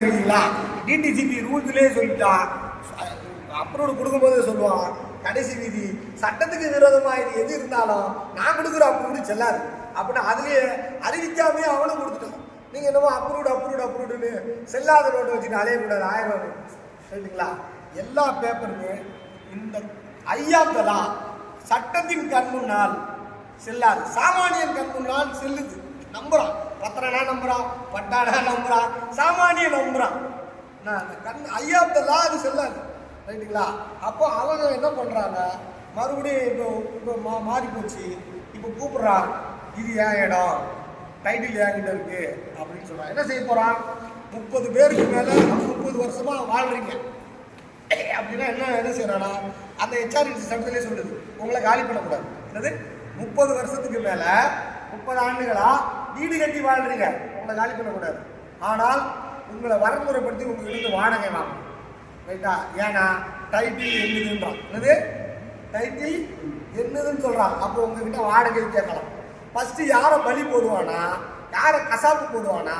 சரிங்களா டிடிசிபி ரூல்ஸ்லேயே சொல்லிட்டா அப்ரூவல் கொடுக்கும்போதே சொல்லுவான் கடைசி விதி சட்டத்துக்கு விரோதமாக இது எது இருந்தாலும் நான் கொடுக்குற அப்ரூவ்டு செல்லாது. அப்படின்னா அதுலேயே அறிவிக்காமே அவனும் கொடுத்துட்டான் நீங்கள் என்னமோ அப்ரூவ்டு அப்ரூவ்டு அப்ரூவ்டுன்னு செல்லாத நோட்டு வச்சுட்டு அலைய கூடாது ஆயிரம் ரூபாய் சரிங்களா? எல்லா பேப்பருமே இந்த ஐயாக்களா சட்டத்தின் கண் முன்னால் செல்லாது. சாமானியன் கண் முன்னால் செல்லுது. நம்புகிறான் பத்திரனா நம்புறான் பட்டானா நம்புறான் சாமானிய நம்புறான் நான் அந்த கண் ஐயாத்தெல்லாம் அது செல்லாது. ரைட்டுங்களா? அப்போ அவங்க என்ன பண்றாங்க? மறுபடியும் இப்போ இப்போ மா மாறி போச்சு இப்போ கூப்பிடுறான் இது ஏன் இடம்? டைட்டில் என்கிட்ட இருக்கு அப்படின்னு சொல்கிறான் என்ன செய்ய போகிறான் முப்பது பேருக்கு மேலே முப்பது வருஷமாக வாழ்றீங்க. அப்படின்னா என்ன என்ன செய்யறானா அந்த ஹெச்ஆர்இசி சட்டத்திலே சொல்லுது. உங்களை காலி பண்ணக்கூடாது. என்னது? முப்பது வருஷத்துக்கு மேலே முப்பது ஆண்டுகளா வீடு கட்டி வாழ்றீங்க. உங்களை காலி பண்ணக்கூடாது. ஆனால் உங்களை வரமுறைப்படுத்தி உங்ககிட்ட வாடகை வாங்கணும். ரைட்டா ஏன்னா டைட்டில் என்னதுன்றான். என்னது? டைட்டில் என்னதுன்னு சொல்றான். அப்போ உங்ககிட்ட வாடகை கேட்கலாம். ஃபர்ஸ்ட் யாரை பலி போடுவானா? யாரை கசாப்பு போடுவானா?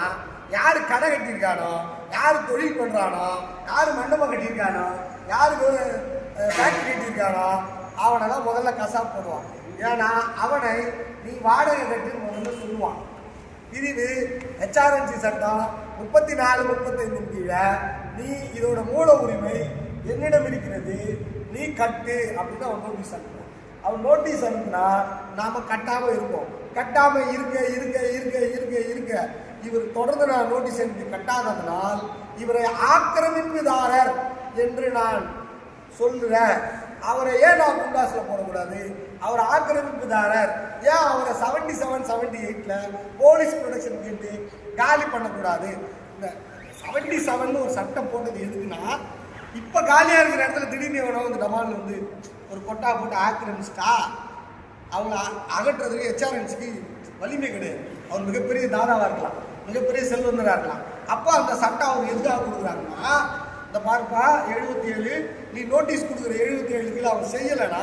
யார் கடை கட்டியிருக்கானோ? யார் தொழில் பண்ணுறானோ யார் மண்டபம் கட்டியிருக்கானோ? யார் ஃபேக்ட்ரி கட்டியிருக்கானோ? அவனை தான் முதல்ல கசாப்பு போடுவான். ஏன்னா அவனை நீ வாடகை கட்டுன்னு முதல்ல சொல்லுவான். பிரிவு ஹெச்ஆர்என்சி சட்டம் முப்பத்தி நாலு முப்பத்தைந்து கீழே நீ இதோட மூல உரிமை என்னிடம் இருக்கிறது நீ கட்டு அப்படின்னு அவன் நோட்டீஸ் அனுப்புவான். அவன் நோட்டீஸ் அனுப்புனா நாம் கட்டாமல் இருப்போம். கட்டாமல் இருக்க இருக்க இருக்க இருக்க இருக்க இவர் தொடர்ந்து நான் நோட்டீஸ் அனுப்பி கட்டாததனால் இவரை ஆக்கிரமிப்புதாரர் என்று நான் சொல்கிறேன் அவரை ஏன் நான் குண்டாஸில் போடக்கூடாது? அவர் ஆக்கிரமிப்புதாரர். ஏன் அவரை செவன்டி செவன் செவன்டி எயிட்டில் போலீஸ் ப்ரொடக்ஷன் கேட்டு காலி பண்ணக்கூடாது? இந்த செவன்டி செவன் ஒரு சட்டம் போட்டது எதுக்குன்னா இப்போ காலியாக இருக்கிற இடத்துல திடீர்னு இவனை வந்து டமால் வந்து ஒரு கொட்டா போட்டு ஆக்கிரமிச்சிட்டா அவங்க அகற்றுறதுக்கு ஹெச்ஆர்என்சிக்கு வலிமை கிடையாது. அவர் மிகப்பெரிய தாதாவாக இருக்கலாம். மிகப்பெரிய செல்வந்தரா இருக்கலாம். அப்போ அந்த சட்டம் அவங்க எதுக்காக கொடுக்குறாங்கன்னா இந்த பார்ப்பா எழுபத்தி ஏழு நீ நோட்டீஸ் கொடுக்குற எழுபத்தி ஏழு கீழே அவன் செய்யலைன்னா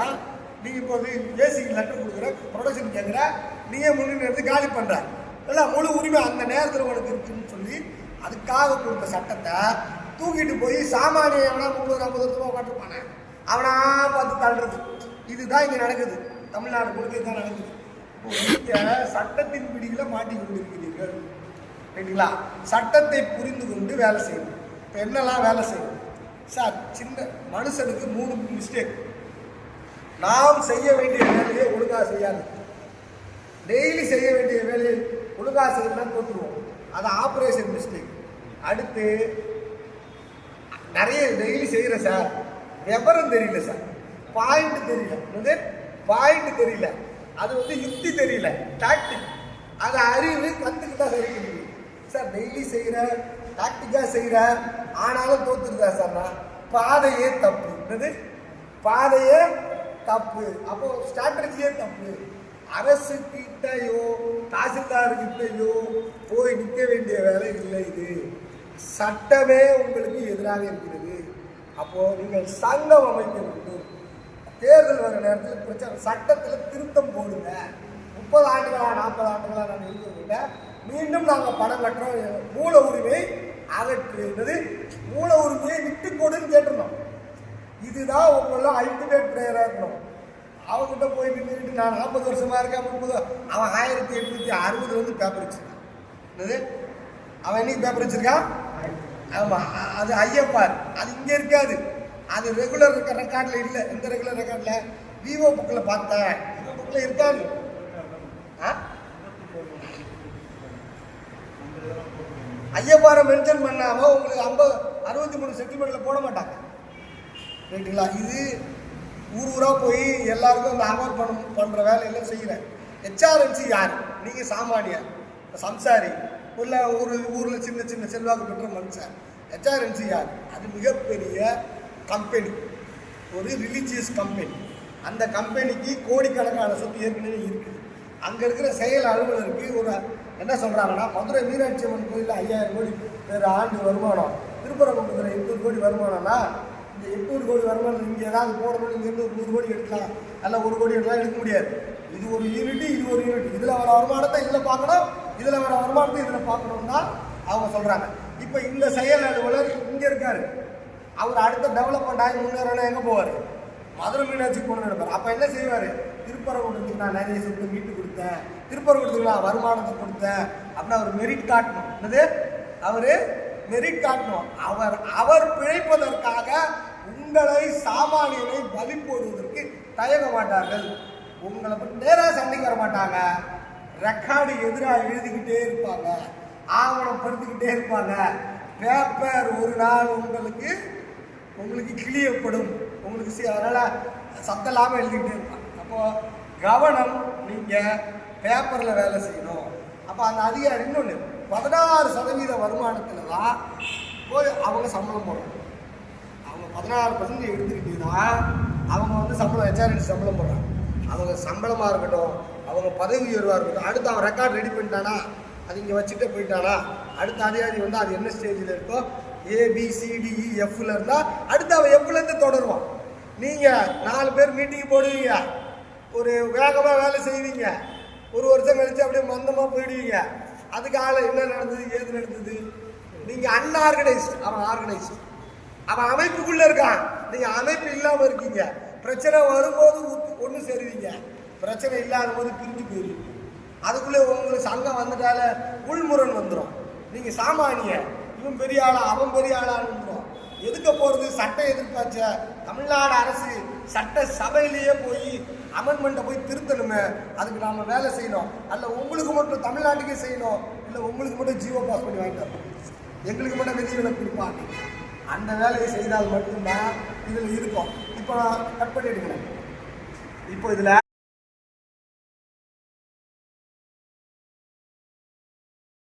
நீ இப்போ வந்து ஏசிக்கு லெட்டர் கொடுக்குற ப்ரொடக்ஷன் கேட்குற நீயே முன்னு எடுத்து காலி பண்ணுற இல்லை முழு உரிமை அந்த நேரத்தில் உனக்கு இருக்குன்னு சொல்லி அதுக்காக கொடுத்த சட்டத்தை தூக்கிட்டு போய் சாமானிய எவனா முப்பது நாற்பது வருஷமாக உட்காந்துருப்பானே அவனா பார்த்து தள்ளுறது. இதுதான் இங்கே நடக்குது. தமிழ்நாடு முழுக்க இதுதான் நடக்குது. இப்போ சட்டத்தின் பிடியில் மாட்டி கொண்டிருக்கிறீர்கள். சரிங்களா? சட்டத்தை புரிந்து கொண்டு வேலை செய்யணும். என்னெல்லாம் வேலை செய்யணும் சார் சின்ன மனுஷனுக்கு மூணு மிஸ்டேக் நாம் செய்ய வேண்டிய வேலையை ஒழுங்கா செய்யாது. டெய்லி செய்ய வேண்டிய வேலையை ஒழுங்கா செய்யலாம் தோற்றுருவோம் அது ஆப்ரேஷன் மிஸ்டேக் அடுத்து நிறைய டெய்லி செய்கிறேன் சார் விவரம் தெரியல சார். பாயிண்ட் தெரியல. வந்து பாயிண்ட் தெரியல. அது வந்து யுக்தி தெரியல. டாக்டிக் அதை அறிவு கற்றுக்கிட்டா சரி முடியும். சார் டெய்லி செய்கிற டாக்டிக்காக செய்கிற ஆனாலும் தோத்துருதா சார் பாதையே தப்பு. என்னது? பாதையே தப்பு. அப்போ ஸ்ட்ராட்டஜியே தப்பு. அரசு கிட்டயோ தாசில்தார் கிட்டையோ போய் நிற்க வேண்டிய வேலை இல்லை இது. சட்டமே உங்களுக்கு எதிராக இருக்கிறது. அப்போ நீங்கள் சங்கம் அமைக்க வேண்டும். தேர்தல் வர நேரத்தில் பிரச்சனை சட்டத்தில் திருத்தம் போடுங்க. முப்பது ஆண்டுகளா நாற்பது ஆண்டுகளா நான் இருக்கிறதில்ல மீண்டும் நாங்கள் பணம் கட்டுறோம். மூல உரிமை அகற்றுகிறது மூல உரிமையை விட்டு கொடுன்னு கேட்டிருந்தோம். இதுதான் உங்கள அல்டிமேட் ப்ரேயராக இருக்கணும். அவங்ககிட்ட போய் நின்றுட்டு நான் நாற்பது வருஷமாக இருக்கேன் முப்பது அவன் ஆயிரத்தி எட்நூற்றி அறுபது வந்து பேப்பர் வச்சிருக்கான். என்னது? அவன் என்னைக்கு பேப்பர் வச்சிருக்கான்? ஆமாம் அது ஐயப்பார் அது இங்கே இருக்காது. அது ரெகுலர் ரெக்கார்டில் இல்லை. இந்த ரெகுலர் ரெக்கார்டில் விவோ புக்கில் பார்த்தேன். விவோ புக்கில் இருக்காது. ஐயப்பாரை மென்ஷன் பண்ணாமல் உங்களுக்கு ஐம்பது அறுபத்தி மூணு செட்டில்மெண்ட்டில் போட மாட்டாங்க. ரைட்டுங்களா இது ஊர் ஊராக போய் எல்லாருக்கும் அந்த அவார்ட் பண்ண பண்ணுற வேலையெல்லாம் செய்கிறேன் ஹெச்ஆர்என்சி யார்? நீங்கள் சாமானியர் சம்சாரி உள்ள ஊர் ஊரில் சின்ன சின்ன செல்வாக்கு பெற்ற மனுஷன். ஹெச்ஆர்என்சி யார்? அது மிகப்பெரிய கம்பெனி ஒரு ரிலீஜியஸ் கம்பெனி அந்த கம்பெனிக்கு கோடிக்கணக்கான சொத்து ஏற்கனவே இருக்குது. அங்கே இருக்கிற செயல் அலுவலருக்கு ஒரு என்ன சொல்கிறாங்கன்னா மதுரை மீனாட்சி அம்மன் கோயிலில் ஐயாயிரம் கோடி பேர் ஆண்டு வருமானம். திருப்பரங்குன்றத்தில் எட்நூறு கோடி வருமானம்னா இந்த எட்நூறு கோடி வருமானம் இங்கே ஏதாவது போடணும் இங்கேருந்து ஒரு நூறு கோடி எடுக்கலாம். அல்ல ஒரு கோடி எடுக்கலாம் எடுக்க முடியாது. இது ஒரு யூனிட் இது ஒரு யூனிட் இதில் வர வருமானத்தை இதில் பார்க்கணும். இதில் வர வருமானத்தை இதில் பார்க்கணும்னா அவங்க சொல்கிறாங்க இப்போ இந்த செயல் அலுவலர் இங்கே இருக்கார். அவர் அடுத்த டெவலப்மெண்ட் ஆகி முன்னேறனா எங்கே போவார்? மதுரை மீனாட்சி கொண்டு நடப்பார் அப்போ என்ன செய்வார்? திருப்பரங்குன்றத்துக்கு நான் நிறைய சொத்து மீட்டு கொடுத்தேன். திருப்பரங்குன்றத்துக்கு வருமானத்தை கொடுத்தேன். அப்படின்னு அவர் மெரிட் காட்டணும். என்னது? அவர் மெரிட் காட்டணும். அவர் அவர் பிழைப்பதற்காக உங்களை சாமானியனை பலி போடுவதற்கு தயங்க மாட்டார்கள். உங்களை பற்றி நேராக சண்டைக்கு வர மாட்டாங்க. ரெக்கார்டு எதிராக எழுதிக்கிட்டே இருப்பாங்க. ஆவணம் படுத்திக்கிட்டே இருப்பாங்க. பேப்பர் ஒரு நாள் உங்களுக்கு உங்களுக்கு கிளியப்படும். உங்களுக்கு அதனால் சத்தம் இல்லாமல் எழுதிக்கிட்டே இருப்பாங்க. அப்போது கவனம் நீங்கள் பேப்பரில் வேலை செய்யணும். அப்போ அந்த அதிகாரி இன்னொன்று பதினாறு சதவீத வருமானத்தில் தான் போய் அவங்க சம்பளம் போடுறாங்க. அவங்க பதினாறு பர்சன்ட் எடுத்துக்கிட்டீங்கன்னா அவங்க வந்து சம்பளம் ஹெச்ஆர்என்சி சம்பளம் போடுறாங்க. அவங்க சம்பளமாக இருக்கட்டும் அவங்க பதவி உயர்வாக இருக்கட்டும் அடுத்து அவன் ரெக்கார்ட் ரெடி பண்ணிட்டானா அது இங்கே வச்சுட்டு போயிட்டானா அடுத்த அதிகாரி வந்து அது என்ன ஸ்டேஜில் இருக்கோ ஏபிசிடிஇ எஃப்ல e, இருந்தால் அடுத்து அவன் எஃப்லேருந்து தொடருவான். நீங்கள் நாலு பேர் மீட்டிங் போடுவீங்க. ஒரு வேகமாக வேலை செய்வீங்க. ஒரு வருஷம் கழித்து அப்படியே மந்தமாக போயிடுவீங்க. அதுக்கு ஆள் என்ன நடந்தது ஏது நடந்தது? நீங்கள் அன்ஆர்கனைஸ்ட் அவன் ஆர்கனைஸ்ட் அவன் அமைப்புக்குள்ளே இருக்கான். நீங்கள் அமைப்பு இல்லாமல் இருக்கீங்க. பிரச்சனை வரும்போது ஒன்று சேருவீங்க. பிரச்சனை இல்லாத போது பிரிஞ்சு போயிருவீங்க. அதுக்குள்ளே உங்களுக்கு சங்கம் வந்துட்டால உள்முரண் வந்துடும் நீங்கள் சாமானிய. இவன் பெரிய ஆளா அவன் பெரிய ஆளான்னு வந்துடும் எதுக்க போகிறது சட்ட எதிர்பார்த்த தமிழ்நாடு அரசு சட்ட சபையிலேயே போய் அமெண்ட்மெண்ட்டை போய் திருத்தணுமே. அதுக்கு நாம் வேலை செய்யணும். அல்ல உங்களுக்கு மட்டும் தமிழ்நாட்டுக்கே செய்யணும். இல்லை உங்களுக்கு மட்டும் ஜீவோ பாஸ் பண்ணி வாங்கிட்டு வரணும். எங்களுக்கு மட்டும் விதிவிலக்கு கொடுப்பாங்க. அந்த வேலையை செய்தால் மட்டும்தான் இதில் இருக்கும். இப்போ கட் பண்ணி எடுக்கிறேன் இப்போ இதில்